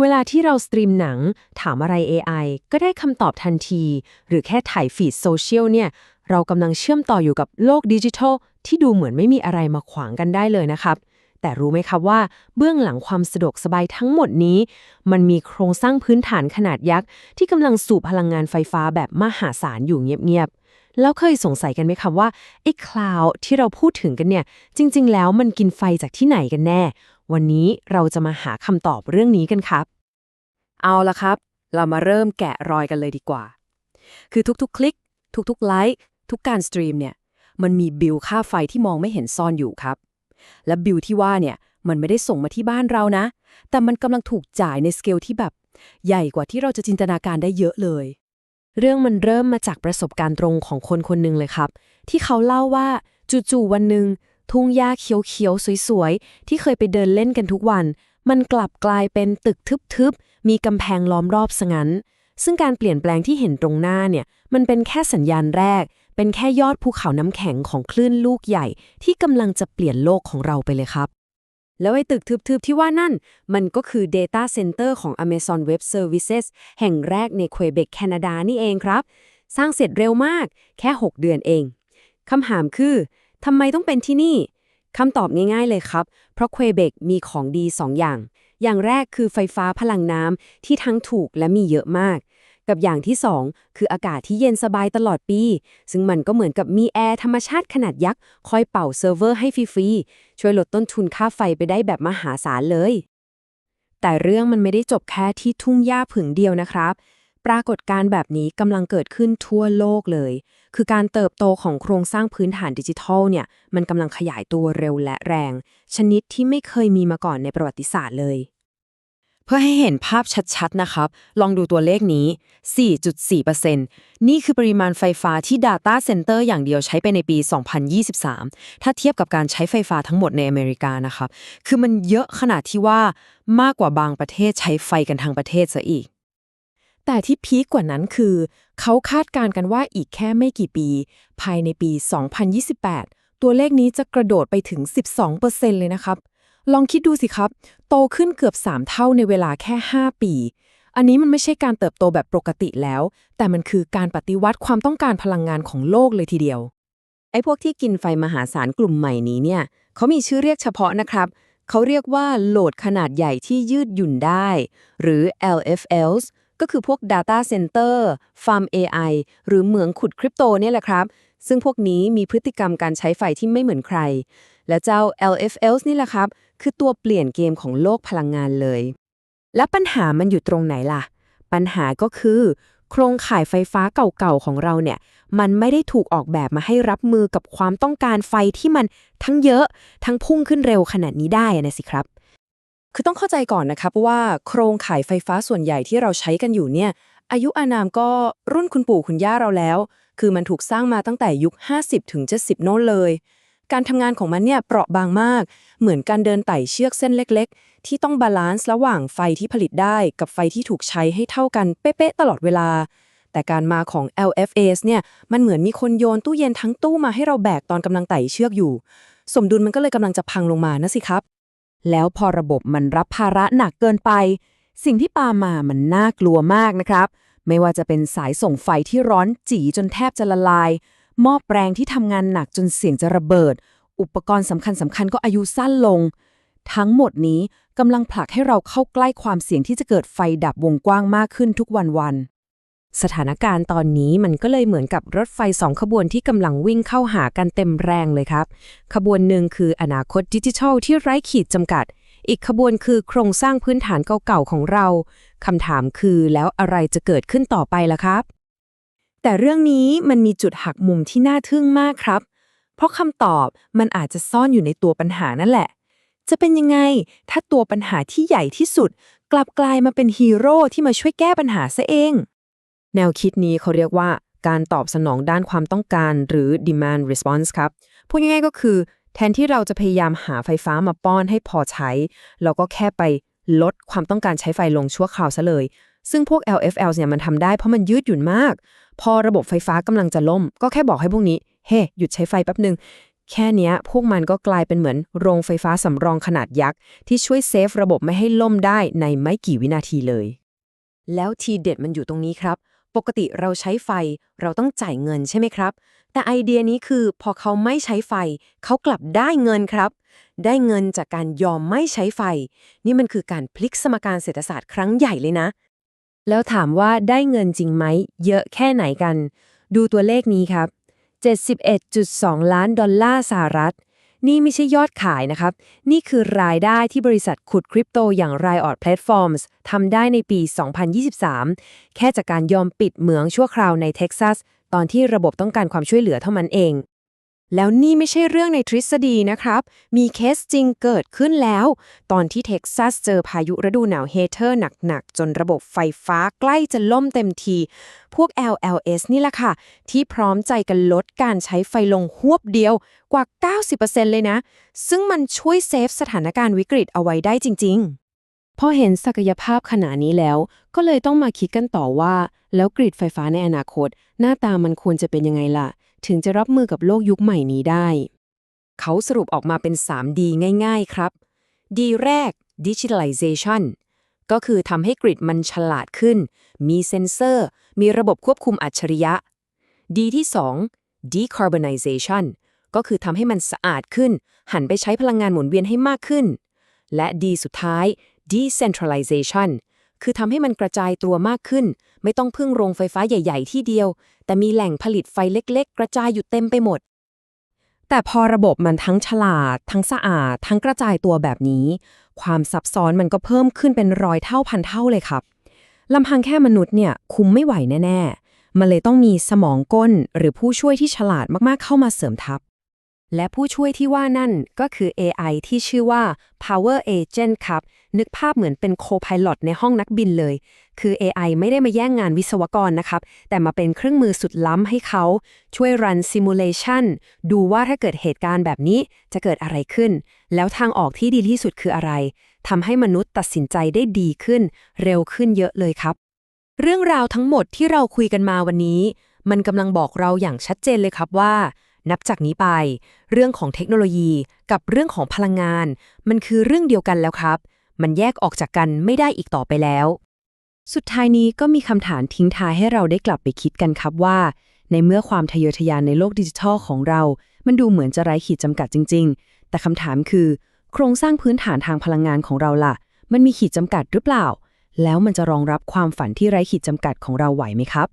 เวลาที่เราสตรีมหนัง ถามอะไร AI ก็ได้คำตอบทันที หรือแค่ถ่ายฟีดโซเชียลเนี่ย เรากำลังเชื่อมต่ออยู่กับโลกดิจิทัล ที่ดูเหมือนไม่มีอะไรมาขวางกันได้เลยนะครับ แต่รู้ไหมครับว่า เบื้องหลังความสะดวกสบายทั้งหมดนี้ มันมีโครงสร้างพื้นฐานขนาดยักษ์ ที่กำลังสูบพลังงานไฟฟ้าแบบมหาศาลอยู่เงียบๆแล้วเคยสงสัยกันไหมครับว่าไอ้คลาวด์ที่เราพูดถึงกันเนี่ยจริง ๆ แล้วมันกินไฟจากที่ไหนกันแน่ วันนี้เราจะมาหาคำตอบเรื่องนี้กันครับ เอาละครับ เรามาเริ่มแกะรอยกันเลยดีกว่า คือทุกๆ คลิก ทุกๆไลค์ทุกการสตรีมเนี่ย มันมีบิลค่าไฟที่มองไม่เห็นซ่อนอยู่ครับ และบิลที่ว่าเนี่ยมันไม่ได้ส่งมาที่บ้านเรานะ แต่มันกำลังถูกจ่ายในสเกลที่แบบ ใหญ่กว่าที่เราจะจินตนาการได้เยอะเลย เรื่องมันเริ่มมาจากประสบการณ์ตรงของคนคนหนึ่งเลยครับ ที่เขาเล่าว่าจู่ๆวันหนึ่ง ทุ่งหญ้าเขียวๆ สวยๆ ที่เคยไปเดินเล่นกันทุกวัน มันกลับกลายเป็นตึกทึบๆ มีกำแพงล้อมรอบซะงั้น ซึ่งการเปลี่ยนแปลงที่เห็นตรงหน้าเนี่ย มันเป็นแค่สัญญาณแรก เป็นแค่ยอดภูเขาน้ำแข็งของคลื่นลูกใหญ่ ที่กำลังจะเปลี่ยนโลกของเราไปเลยครับ แล้วไอ้ตึกทึบๆ ที่ว่านั่น มันก็คือ Data Center ของ Amazon Web Services แห่งแรกในเควเบกแคนาดานี่เองครับ สร้างเสร็จเร็วมาก แค่ 6 เดือนเองคำถามคือ ทำไมต้องเป็นที่นี่คำตอบง่ายๆเลยครับ เพราะเควเบกมีของดี2ออย่าง อย่างแรกคือไฟฟ้าพลังน้ำที่ทั้งถูกและมีเยอะมาก กับอย่างที่ 2 คืออากาศที่เย็นสบายตลอดปี ซึ่งมันก็เหมือนกับมีแอร์ธรรมชาติขนาดยักษ์ คอยเป่าเซิร์ฟเวอร์ให้ฟรีๆ ช่วยลดต้นทุนค่าไฟไปได้แบบมหาศาลเลย แต่เรื่องมันไม่ได้จบแค่ที่ทุ่งหญ้าผึ่งเดียวนะครับ ปรากฏการณ์แบบนี้กำลังเกิดขึ้นทั่วโลกเลย คือการเติบโตของโครงสร้างพื้นฐานดิจิทัลเนี่ย มันกำลังขยายตัวเร็วและแรง ชนิดที่ไม่เคยมีมาก่อนในประวัติศาสตร์เลย เพื่อให้เห็นภาพชัดๆ นะครับ ลองดูตัวเลขนี้ 4.4%นี่คือปริมาณไฟฟ้าที่ Data Center อย่างเดียวใช้ไปในปี 2023 ถ้าเทียบกับการใช้ไฟฟ้าทั้งหมดในอเมริกานะครับ คือมันเยอะขนาดที่ว่ามากกว่าบางประเทศใช้ไฟกันทั้งประเทศซะอีก แต่ที่พีคกว่านั้นคือ เขาคาดการณ์กันว่าอีกแค่ไม่กี่ปี ภายในปี 2028 ตัวเลขนี้จะกระโดดไปถึง 12%เลยนะครับ ลองคิดดูสิครับ โตขึ้นเกือบ 3 เท่าในเวลาแค่ 5 ปี อันนี้มันไม่ใช่การเติบโตแบบปกติแล้ว แต่มันคือการปฏิวัติความต้องการพลังงานของโลกเลยทีเดียว ไอ้พวกที่กินไฟมหาศาลกลุ่มใหม่นี้เนี่ยเขามีชื่อเรียกเฉพาะนะครับเขาเรียกว่าโหลดขนาดใหญ่ที่ยืดหยุ่นได้ หรือ LFLs ก็คือพวก Data Center Farm AI หรือเหมืองขุดคริปโตเนี่ยแหละครับ ซึ่งพวกนี้มีพฤติกรรมการใช้ไฟที่ไม่เหมือนใคร และเจ้า LFLs นี่แหละครับ คือตัวเปลี่ยนเกมของโลกพลังงานเลย และปัญหามันอยู่ตรงไหนล่ะ ปัญหาก็คือ โครงข่ายไฟฟ้าเก่าๆของเราเนี่ย มันไม่ได้ถูกออกแบบมาให้รับมือกับความต้องการไฟที่มันทั้งเยอะทั้งพุ่งขึ้นเร็วขนาดนี้ได้นะสิครับ คือต้องเข้าใจก่อนนะครับว่าโครงข่ายไฟฟ้าส่วนใหญ่ที่เราใช้กันอยู่เนี่ย อายุอานามก็รุ่นคุณปู่คุณย่าเราแล้ว คือมันถูกสร้างมาตั้งแต่ยุค 50 ถึง 70 โน้นเลย การทำงานของมันเนี่ยเปราะบางมาก เหมือนการเดินไต่เชือกเส้นเล็ก ๆ ที่ต้องบาลานซ์ระหว่างไฟที่ผลิตได้กับไฟที่ถูกใช้ให้เท่ากันเป๊ะๆตลอดเวลา แต่การมาของ LFAs เนี่ยมันเหมือนมีคนโยนตู้เย็นทั้งตู้มาให้เราแบกตอนกำลังไต่เชือกอยู่ สมดุลมันก็เลยกำลังจะพังลงมานะสิครับ แล้วพอระบบมันรับภาระหนักเกินไป สิ่งที่ตามามันน่ากลัวมากนะครับ ไม่ว่าจะเป็นสายส่งไฟที่ร้อนจีจนแทบจะละลาย หม้อแปลงที่ทำงานหนักจนเสียงจะระเบิด อุปกรณ์สำคัญสำคัญก็อายุสั้นลง ทั้งหมดนี้กำลังผลักให้เราเข้าใกล้ความเสี่ยงที่จะเกิดไฟดับวงกว้างมากขึ้นทุกวันวัน สถานการณ์ตอนนี้มันก็เลยเหมือนกับรถไฟสองขบวนที่กำลังวิ่งเข้าหากันเต็มแรงเลยครับ ขบวนหนึ่งคืออนาคตดิจิทัลที่ไร้ขีดจำกัด อีกขบวนคือโครงสร้างพื้นฐานเก่าๆของเราคำถามคือแล้วอะไรจะเกิดขึ้นต่อไปล่ะครับ แต่เรื่องนี้มันมีจุดหักมุมที่น่าทึ่งมากครับ เพราะคำตอบมันอาจจะซ่อนอยู่ในตัวปัญหานั่นแหละ จะเป็นยังไงถ้าตัวปัญหาที่ใหญ่ที่สุด กลับกลายมาเป็นฮีโร่ที่มาช่วยแก้ปัญหาซะเอง แนวคิดนี้เขาเรียกว่าการตอบสนองด้านความต้องการหรือ demand response ครับพูดง่ายๆก็คือ แทนที่เราจะพยายามหาไฟฟ้ามาป้อนให้พอใช้ เราก็แค่ไปลดความต้องการใช้ไฟลงชั่วคราวซะเลย ซึ่งพวก LFL เนี่ยมันทำได้เพราะมันยืดหยุ่นมาก พอระบบไฟฟ้ากำลังจะล่ม ก็แค่บอกให้พวกนี้ เฮ้ hey, หยุดใช้ไฟแป๊บหนึ่งแค่นี้พวกมันก็กลายเป็นเหมือนโรงไฟฟ้าสำรองขนาดยักษ์ ที่ช่วยเซฟระบบไม่ให้ล่มได้ในไม่กี่วินาทีเลย แล้วทีเด็ดมันอยู่ตรงนี้ครับ ปกติเราใช้ไฟ เราต้องจ่ายเงินใช่ไหมครับ แต่ไอเดียนี้คือพอเขาไม่ใช้ไฟ เขากลับได้เงินครับ ได้เงินจากการยอมไม่ใช้ไฟ นี่มันคือการพลิกสมการเศรษฐศาสตร์ครั้งใหญ่เลยนะ แล้วถามว่าได้เงินจริงไหม เยอะแค่ไหนกัน ดูตัวเลขนี้ครับ 71.2 ล้านดอลลาร์สหรัฐ นี่ไม่ใช่ยอดขายนะครับ นี่คือรายได้ที่บริษัทขุดคริปโตอย่าง Riot Platforms ทำได้ในปี 2023 แค่จากการยอมปิดเหมืองชั่วคราวในเท็กซัส ตอนที่ระบบต้องการความช่วยเหลือเท่านั้นเอง แล้วนี่ไม่ใช่เรื่องในทฤษฎีนะครับ มีเคสจริงเกิดขึ้นแล้ว ตอนที่เท็กซัสเจอพายุฤดูหนาวเฮเทอร์หนัก ๆ จนระบบไฟฟ้าใกล้จะล่มเต็มที พวก LLS นี่แหละค่ะ ที่พร้อมใจกันลดการใช้ไฟลงหวบเดียวกว่า 90%เลยนะ ซึ่งมันช่วยเซฟสถานการณ์วิกฤตเอาไว้ได้จริง ๆพอเห็นศักยภาพขนาดนี้แล้ว ก็เลยต้องมาคิดกันต่อว่า แล้วกริดไฟฟ้าในอนาคต หน้าตามันควรจะเป็นยังไงล่ะ ถึงจะรับมือกับโลกยุคใหม่นี้ได้ เขาสรุปออกมาเป็น 3D ง่ายๆครับ D แรก Digitalization ก็คือทำให้กริดมันฉลาดขึ้น มีเซ็นเซอร์ มีระบบควบคุมอัจฉริยะ D ที่ 2 Decarbonization ก็คือทำให้มันสะอาดขึ้น หันไปใช้พลังงานหมุนเวียนให้มากขึ้น และ D สุดท้าย Decentralization คือทำให้มันกระจายตัวมากขึ้น ไม่ต้องพึ่งโรงไฟฟ้าใหญ่ ๆ ที่เดียว แต่มีแหล่งผลิตไฟเล็ก ๆ กระจายอยู่เต็มไปหมด แต่พอระบบมันทั้งฉลาด ทั้งสะอาด ทั้งกระจายตัวแบบนี้ ความซับซ้อนมันก็เพิ่มขึ้นเป็นร้อยเท่าพันเท่าเลยครับลำพังแค่มนุษย์เนี่ยคุมไม่ไหวแน่ ๆ มันเลยต้องมีสมองก้นหรือผู้ช่วยที่ฉลาดมากๆเข้ามาเสริมทัพ และผู้ช่วยที่ว่านั่นก็คือ AI ที่ชื่อว่า Power Agent ครับ นึกภาพเหมือนเป็น Co-pilot ในห้องนักบินเลย คือ AI ไม่ได้มาแย่งงานวิศวกรนะครับ แต่มาเป็นเครื่องมือสุดล้ำให้เขา ช่วยรัน simulation ดูว่าถ้าเกิดเหตุการณ์แบบนี้จะเกิดอะไรขึ้น แล้วทางออกที่ดีที่สุดคืออะไรทำให้มนุษย์ตัดสินใจได้ดีขึ้น เร็วขึ้นเยอะเลยครับ เรื่องราวทั้งหมดที่เราคุยกันมาวันนี้ มันกำลังบอกเราอย่างชัดเจนเลยครับว่า นับจากนี้ไป เรื่องของเทคโนโลยีกับเรื่องของพลังงาน มันคือเรื่องเดียวกันแล้วครับ มันแยกออกจากกันไม่ได้อีกต่อไปแล้ว สุดท้ายนี้ก็มีคำถามทิ้งท้ายให้เราได้กลับไปคิดกันครับว่า ในเมื่อความทะเยอทะยานในโลกดิจิทัลของเรา มันดูเหมือนจะไร้ขีดจำกัดจริง ๆ แต่คำถามคือ โครงสร้างพื้นฐานทางพลังงานของเราล่ะ มันมีขีดจำกัดหรือเปล่า แล้วมันจะรองรับความฝันที่ไร้ขีดจำกัดของเราไหวไหมครับ